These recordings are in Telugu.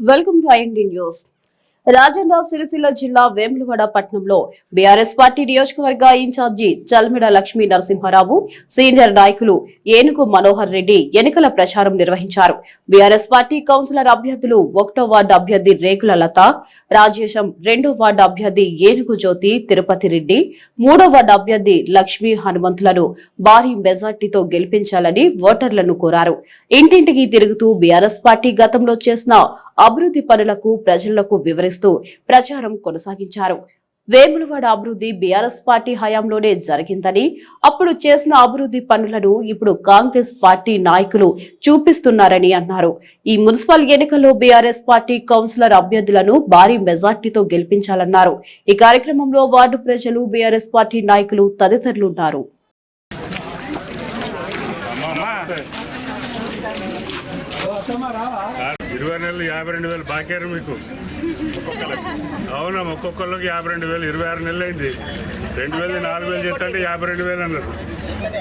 Welcome to IND news Rajanna Sircilla జిల్లా వేములవాడ పట్టణంలో బీఆర్ఎస్ పార్టీ నియోజకవర్గ ఇన్ఛార్జి చల్మిడ లక్ష్మీ నరసింహారావు సీనియర్ నాయకులు ఏనుగు మనోహర్ రెడ్డి ఎన్నికల ప్రచారం నిర్వహించారు. బీఆర్ఎస్ పార్టీ కౌన్సిలర్ అభ్యర్థులు ఒకటో వార్డు అభ్యర్థి రేకుల లత రాజేశం రెండో వార్డు అభ్యర్థి ఏనుగు జ్యోతి తిరుపతి రెడ్డి మూడో వార్డు అభ్యర్థి లక్ష్మీ హనుమంతులను భారీ మెజార్టీతో గెలిపించాలని ఓటర్లను కోరారు. ఇంటింటికి తిరుగుతూ బీఆర్ఎస్ పార్టీ గతంలో చేసిన అభివృద్ధి పనులకు ప్రజలకు వివరిస్తూ ప్రచారం కొనసాగించారు. వేములవాడ అభివృద్ధి బీఆర్ఎస్ పార్టీ హయాంలోనే జరిగిందని అప్పుడు చేసిన అభివృద్ధి పనులను ఇప్పుడు కాంగ్రెస్ పార్టీ నాయకులు చూపిస్తున్నారని అన్నారు. ఈ మున్సిపల్ ఎన్నికల్లో బీఆర్ఎస్ పార్టీ కౌన్సిలర్ అభ్యర్థులను భారీ మెజార్టీతో గెలిపించాలన్నారు. ఈ కార్యక్రమంలో వార్డు ప్రజలు బీఆర్ఎస్ పార్టీ నాయకులు తదితరులున్నారు. ఇరవై నెలలు యాభై రెండు వేలు బాకారు మీకు. అవునా ఒక్కొక్కరికి యాభై రెండు వేలు ఇరవై ఆరు నెలలు అయింది రెండు వేలు నాలుగు వేలు చేస్తా అంటే యాభై రెండు వేలు అన్నారు.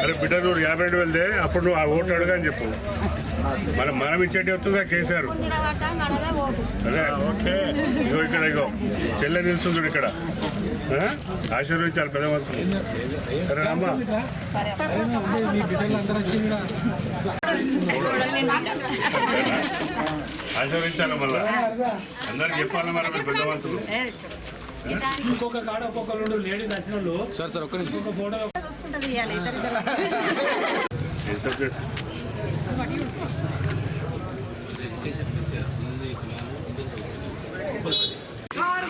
అరే బిడ్డ నువ్వు యాభై రెండు వేలదే అప్పుడు నువ్వు ఆ ఓటు అడుగు అని చెప్పు. మనం మనం ఇచ్చేటి వస్తుందా కేసీఆర్. అదే. ఓకే ఇగో ఇక్కడ ఇగో. చెల్లె చూడు ఇక్కడ. ఆ? ఆశీర్వదించాలి పెద్ద మనుషులు సరేనమ్మా ఆశీర్వదించాలి మళ్ళా. అందరికి చెప్పాలి మరి మీరు పెద్ద మనుషులు ఇంకొక కాడ ఒక్కొక్కరు లేడీస్ వచ్చిన వాళ్ళు సార్ సార్ ఒక్క నిమిషం. ఫోటో ఏ సబ్జెక్ట్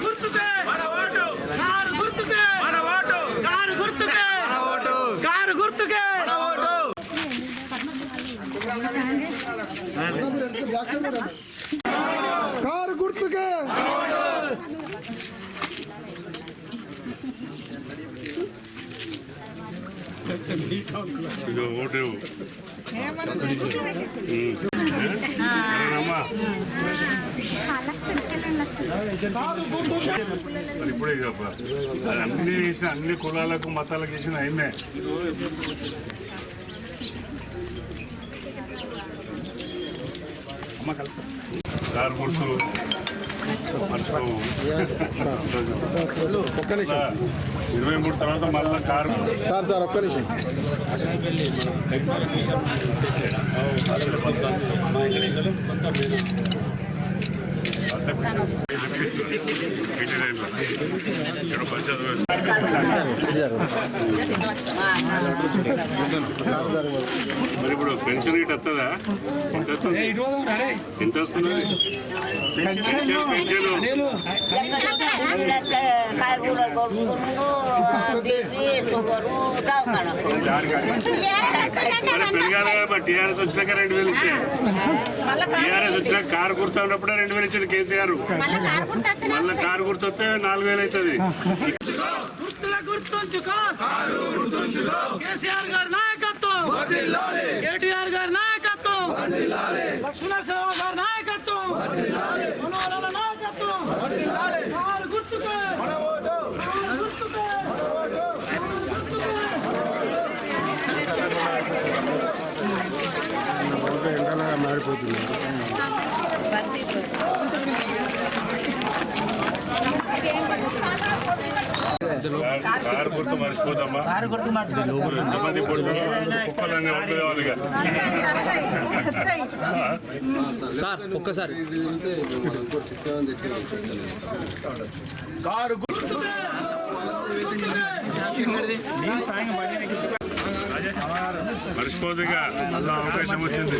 గుర్తుకే మన ఓటు కారు గుర్తుకే మన ఓటు కారు గుర్తుకే మన ఓటు కారు గుర్తుకే మన ఓటు కారు గుర్తుకే. ఓటు ఇప్పుడే అన్ని అన్ని కులాలకు మతాలకు చేసిన ఆయన్నే సార్ గుర్తు. ఒక్క నిమిషం. ఇరవై మూడు తర్వాత మళ్ళీ కారు. సార్ సార్ ఒక్క నిమిషం. పంచాయతీ మరి ఇప్పుడు పెన్షన్ గిట్ వస్తుందా? ఎంత వస్తుంది? కదా టీఆర్ఎస్ వచ్చినాక రెండు వేలు ఇచ్చారు టీఆర్ఎస్ వచ్చినాక కారు గుర్తు ఉన్నప్పుడే రెండు వేలు ఇచ్చింది కేసీఆర్ మళ్ళీ కారు గుర్తు వస్తే నాలుగు వేలు అవుతుంది గుర్తుంచుకో. కేసీఆర్ గారి నాయకత్వం. కేటీఆర్ గారి లక్ష్మీనరసింహ గారి నాయకత్వం. మనోహర నాయకత్వం. కారు గుర్తుకే. గుర్తుకే. కారు గుర్తు మర్చిపోతామా కారు గుర్తు ఇక మళ్ళా అవకాశం వచ్చింది.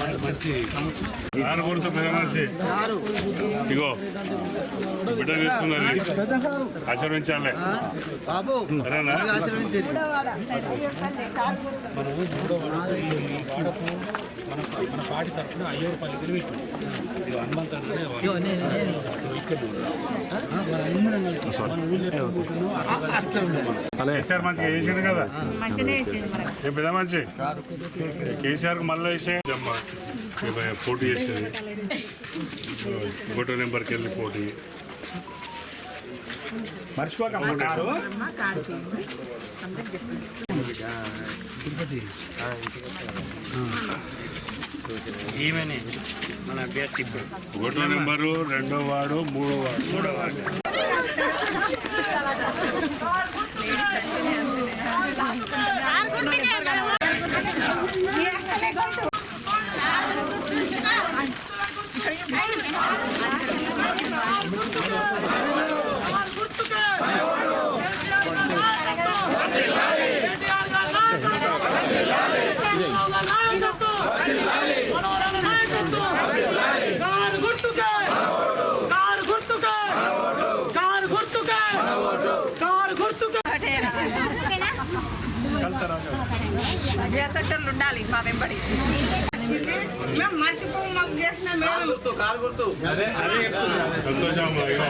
కారు గుర్తు పెద్ద మనిషి ఇగో బిడ్డ తీసుకున్నది. ఆచరించాలి సరేనా? మన పార్టీ తరఫున అయ్యూరు పల్లి గెలిపించాం ఇది హనుమంత్ అనే వాళ్ళు. ఇక్కడ మన మనం. మంచిగా వేసింది కదా ఏం మంచి కేసీఆర్ మళ్ళీ వేసే. పోటీ చేసేది. ఒకటో నెంబర్కి వెళ్ళి పోటీ. మర్చిపోకమ్మా కారు. ఈమెనే. మన అభ్యర్థి ఇప్పుడు. ఒకటో నెంబరు రెండో వార్డు మూడో వార్డు మూడో వార్డు కేటీఆర్ గారి నాయకత్వం చంద్రబాబు గారి నాయకత్వం మనోహరన్న నాయకత్వం కారు గుర్తుకే కారు గుర్తుకే కారు గుర్తుకే కారు గుర్తుకే చేసేటోళ్ళు ఉండాలి మా వెంబడి. మేము మర్చిపోము మాకు చేసిన మేలు సంతోషం ఇగో.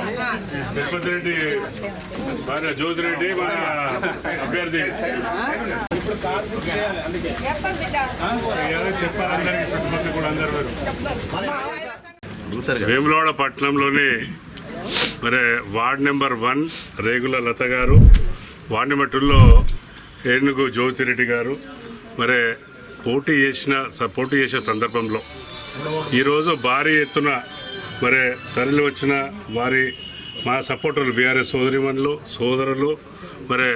తిరుపతి రెడ్డి భార్య జ్యోతి రెడ్డి మన అభ్యర్థి. వేములవాడ పట్టణంలోని మరి ward number one Regula Latha garu ward number టూలో ఏనుగు జ్యోతిరెడ్డి గారు మరి పోటీ చేసిన స- పోటీ చేసే సందర్భంలో ఈరోజు భారీ ఎత్తున మరి తరలి వచ్చిన వారి మా సపోర్టర్లు బీఆర్ఎస్ సోదరిమణులు సోదరులు మరి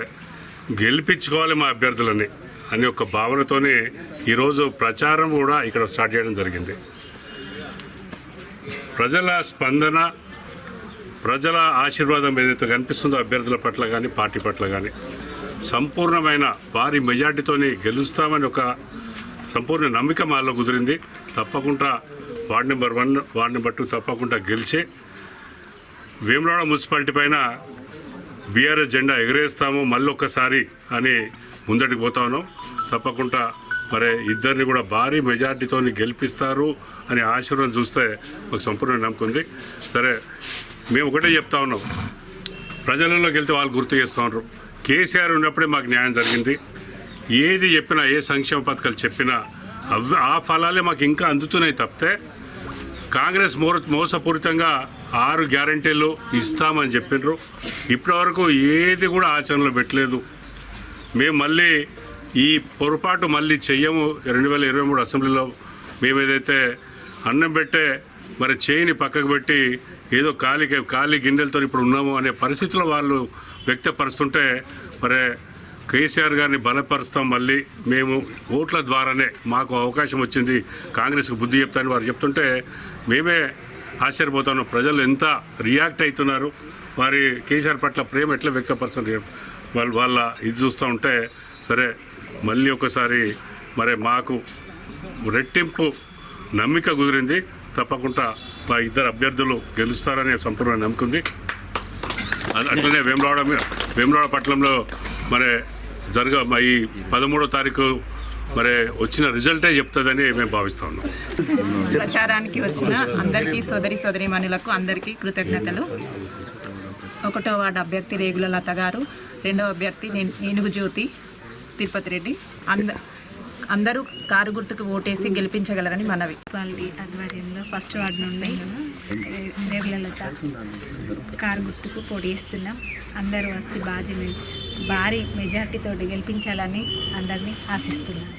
గెలిపించుకోవాలి మా అభ్యర్థులని అనే ఒక భావనతోనే ఈరోజు ప్రచారం కూడా ఇక్కడ స్టార్ట్ చేయడం జరిగింది. ప్రజల స్పందన ప్రజల ఆశీర్వాదం ఏదైతే కనిపిస్తుందో అభ్యర్థుల పట్ల కానీ పార్టీ పట్ల కానీ సంపూర్ణమైన భారీ మెజార్టీతోని గెలుస్తామని ఒక సంపూర్ణ నమ్మిక మాలో కుదిరింది. తప్పకుండా ward number one ward number two తప్పకుండా గెలిచి వేములవాడ మున్సిపాలిటీ పైన బీఆర్ఎస్ జెండా ఎగరేస్తాము మళ్ళీ ఒక్కసారి అని ముందటికి పోతా ఉన్నాం. తప్పకుండా మరి ఇద్దరిని కూడా భారీ మెజార్టీతో గెలిపిస్తారు అని ఆశీర్వాదం చూస్తే ఒక సంపూర్ణ నమ్మకం ఉంది. సరే మేము ఒకటే చెప్తా ఉన్నాం. ప్రజలలో గెలితే వాళ్ళు గుర్తు చేస్తూ ఉన్నారు. కేసీఆర్ ఉన్నప్పుడే మాకు న్యాయం జరిగింది. ఏది చెప్పినా ఏ సంక్షేమ పథకాలు చెప్పినా అవి ఆ ఫలాలే మాకు ఇంకా అందుతున్నాయి తప్పితే కాంగ్రెస్ మో మోసపూరితంగా ఆరు గ్యారంటీలు ఇస్తామని చెప్పినారు ఇప్పటివరకు ఏది కూడా ఆచరణలో పెట్టలేదు. మేము మళ్ళీ ఈ పొరపాటు మళ్ళీ చెయ్యము. రెండు వేల ఇరవై మూడు అసెంబ్లీలో మేము ఏదైతే అన్నం పెట్టే మరి చేయిని పక్కకు పెట్టి ఏదో ఖాళీ ఖాళీ గిన్నెలతో ఇప్పుడు ఉన్నాము అనే పరిస్థితుల్లో వాళ్ళు వ్యక్తపరుస్తుంటే మరి కేసీఆర్ గారిని బలపరుస్తాం మళ్ళీ మేము ఓట్ల ద్వారానే మాకు అవకాశం వచ్చింది కాంగ్రెస్కి బుద్ధి చెప్తానని వారు చెప్తుంటే మేమే ఆశ్చర్యపోతున్నాం. ప్రజలు ఎంత రియాక్ట్ అవుతున్నారు. వారి కేసీఆర్ పట్ల ప్రేమ ఎట్లా వ్యక్తపరుస్తున్నారు? వాళ్ళు వాళ్ళ ఇది చూస్తూ ఉంటే సరే మళ్ళీ ఒకసారి మరి మాకు రెట్టింపు నమ్మిక కుదిరింది. తప్పకుండా మా ఇద్దరు అభ్యర్థులు గెలుస్తారనే సంపూర్ణ నమ్మకం ఉంది. అట్లనే వేమరాడ వేమరాడ పట్టణంలో మరి జరగ మా ఈ పదమూడో తారీఖు మరి వచ్చిన రిజల్టే చెప్తుందని మేము భావిస్తా ఉన్నాం. ప్రచారానికి వచ్చిన అందరికీ సోదరి సోదరిమణులకు అందరికీ కృతజ్ఞతలు. ఒకటో వార్డు అభ్యర్థి రేగుల లత గారు రెండవ అభ్యర్థి నేను ఏనుగు జ్యోతి తిరుపతి రెడ్డి. అంద అందరూ కారు గుర్తుకు ఓటేసి గెలిపించగలరని మనవి. మున్సిపాలిటీ ఆధ్వర్యంలో ఫస్ట్ వార్డు నుండి రేగులలత కారు గుర్తుకు పొడి వేస్తున్నాం. అందరూ వచ్చి బాజీ భారీ మెజార్టీతో గెలిపించాలని అందరినీ ఆశిస్తున్నాం